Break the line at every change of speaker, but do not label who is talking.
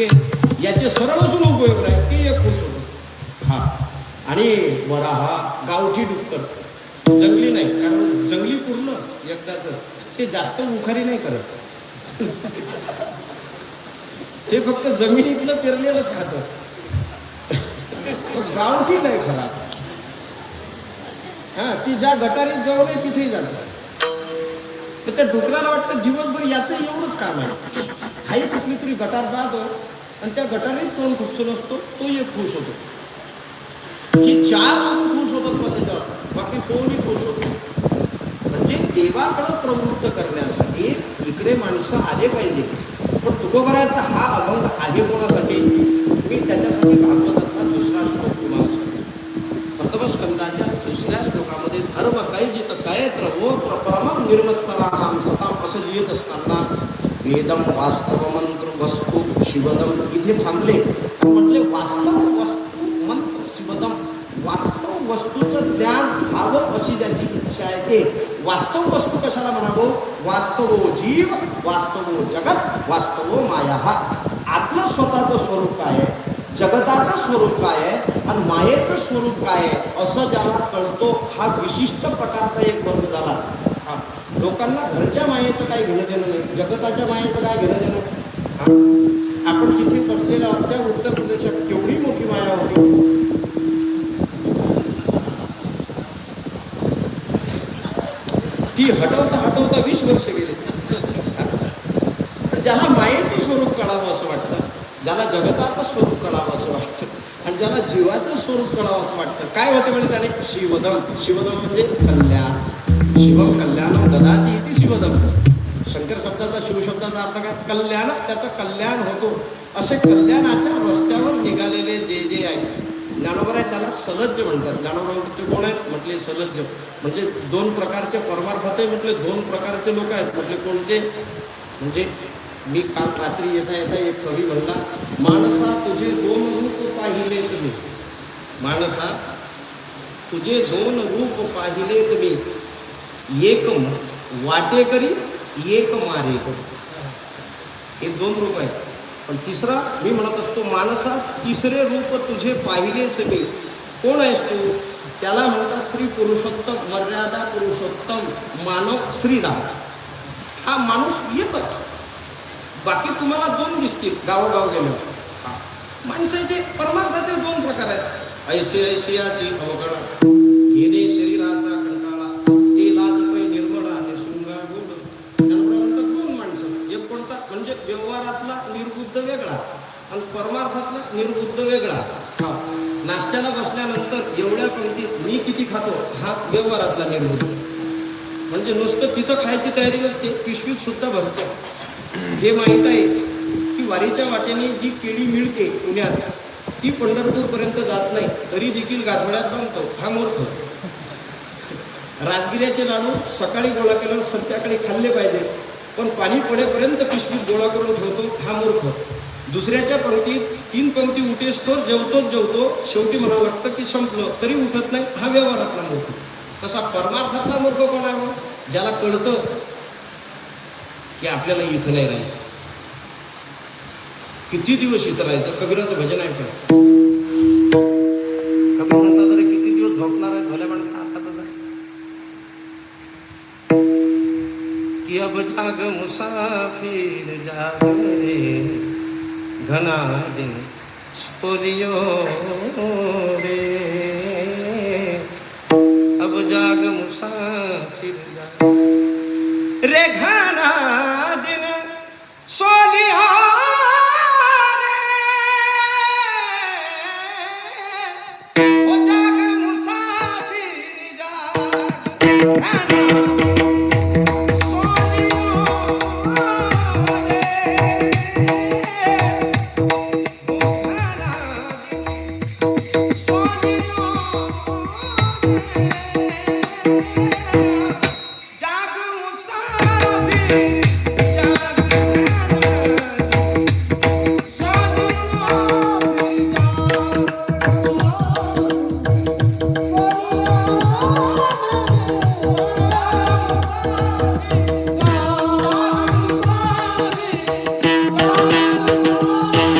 खिडके याचे सरळसून उपयोग नाही ते एक होतो हा. आणि वरा हा गावठी डुक्कर जंगली नाही कारण जंगली पूर्ण एकदाच. ते जास्त उखारी नाही करत. ते फक्त जमिनीतलं पेरलेलंच खातं. गावठी नाही खरा. हा ती ज्या गटारीत जवळ आहे तिथेही जातात तर त्या डुकराला वाटतं दिवसभर याचं एवढंच काम आहे. हाही कुठली तरी गटार जातो आणि त्या गटाने कोण खुपसून असतो तो एक खुश होतो. की चार लोक खुश होतात मग त्याच्यावर बाकी कोणी खुश होतो म्हणजे देवाकडं प्रवृत्त करण्यासाठी इकडे माणसं आले पाहिजे. पण तुकोबराचा हा अभंग आहे कोणासाठी? मी त्याच्यासाठी भागवतातला दुसरा श्लोक तुम्हाला सांगतो. प्रथम स्कंदाच्या दुसऱ्या श्लोकामध्ये धर्म काय जिथं काय त्रवोत्र परमं निर्मत्सराम सताम असं लिहित असताना वेदम वास्तव मंत्र वस्तू शिवदम इथे थांबले म्हटले वास्तव वस्तू मंत्र शिवदम वास्तव वस्तूचं ज्ञान व्हावं अशी ज्याची इच्छा आहे ते. वास्तव वस्तू कशाला म्हणावं? वास्तव जीव वास्तव जगत वास्तव माया. हा आपलं स्वतःचं स्वरूप काय आहे? जगताचं स्वरूप काय आहे? आणि मायेचं स्वरूप काय आहे? असं ज्याला कळतो हा विशिष्ट प्रकारचा एक वर्ग झाला. लोकांना घरच्या मायेचं काय घेणं देणं नाही? जगताच्या मायेचं काय घेणं देणं आपण जिथे बसलेलो आहोत त्या उत्तर प्रदेशात केवढी मोठी माया होती? ती हटवता हटवता वीस वर्ष गेले. पण ज्याला मायेचं स्वरूप कळावं असं वाटतं ज्याला जगताचं स्वरूप कळावं असं वाटतं आणि ज्याला जीवाचं स्वरूप कळावं असं वाटतं काय होते म्हणजे त्याने? शिवदम शिवदम म्हणजे कल्याण. शिवम कल्याणम ददाती इति शिवदम. शंकर शब्दाचा शिवशब्दाचा अर्थ काय? कल्याण त्याचं कल्याण होतो. असे कल्याणाच्या रस्त्यावर निघालेले जे जे आहे ज्ञानोबर आहे त्याला सलज्ज म्हणतात. ज्ञानोबर ते कोण आहेत? म्हटले सलज्ज. म्हणजे दोन प्रकारचे परमार्थातही म्हटले दोन प्रकारचे लोक आहेत. म्हटले कोणते म्हणजे मी काल रात्री येता येता एक कवी म्हणला माणसा तुझे दोन रूप पाहिले तुम्ही. माणसा तुझे दोन रूप पाहिले तुम्ही. एक वाटेकरी एक मारेकरी हे दोन रूप आहेत. पण तिसरा मी म्हणत असतो माणसा तिसरे रूप तुझे पाहिलेच मी कोण आहेस तू? त्याला म्हणतात श्री पुरुषोत्तम मर्यादा पुरुषोत्तम मानव श्रीराम. हा माणूस एकच. बाकी तुम्हाला दोन दिसतील गावोगाव गेल्यावर. माणसाचे परमार्थाचे दोन प्रकार आहेत. ऐसे ऐशियाची अवघड. घेणे शरीराचा व्यवहारातला निर्बुद्ध वेगळा आणि परमार्थातला निर्बुद्ध वेगळा. हा. नाश्त्याला बसल्यानंतर एवढ्या पंक्तीत मी किती खातो हा व्यवहारातला निर्बुद्ध. म्हणजे नुसतं तिथं खायची तयारी नसते पिशवीत सुद्धा भरतो. हे माहीत आहे की वारीच्या वाटेने जी केळी मिळते पुण्यात ती पंढरपूरपर्यंत जात नाही तरी देखील गाठोड्यात बांधतो हा मूर्ख. राजगिऱ्याचे लाडू सकाळी गोळा केल्यावर संध्याकाळी खाल्ले पाहिजे पाणी पडेपर्यंत पिशवीत गोळा करून ठेवतो हा मूर्ख. दुसऱ्याच्या पंक्तीत तीन पंक्ती उठेस तर जेवतोच जेवतो. शेवटी मला वाटतं की संपलं तरी उठत नाही हा व्यवहारातला मूर्ख. तसा परमार्थातला मूर्ख पण आहे ज्याला कळतं की आपल्याला इथं नाही राहायचं. किती दिवस इथं राहायचं? कबीराचं भजन आहे का कबीर किती दिवस झोपणार आहे भल्या माणसं. कि अब जाग मुसाफिर जागे। घना दिन सोरियो रे। अब जाग मुसाफिर जागे। रे घना दिन सोलियो Oh,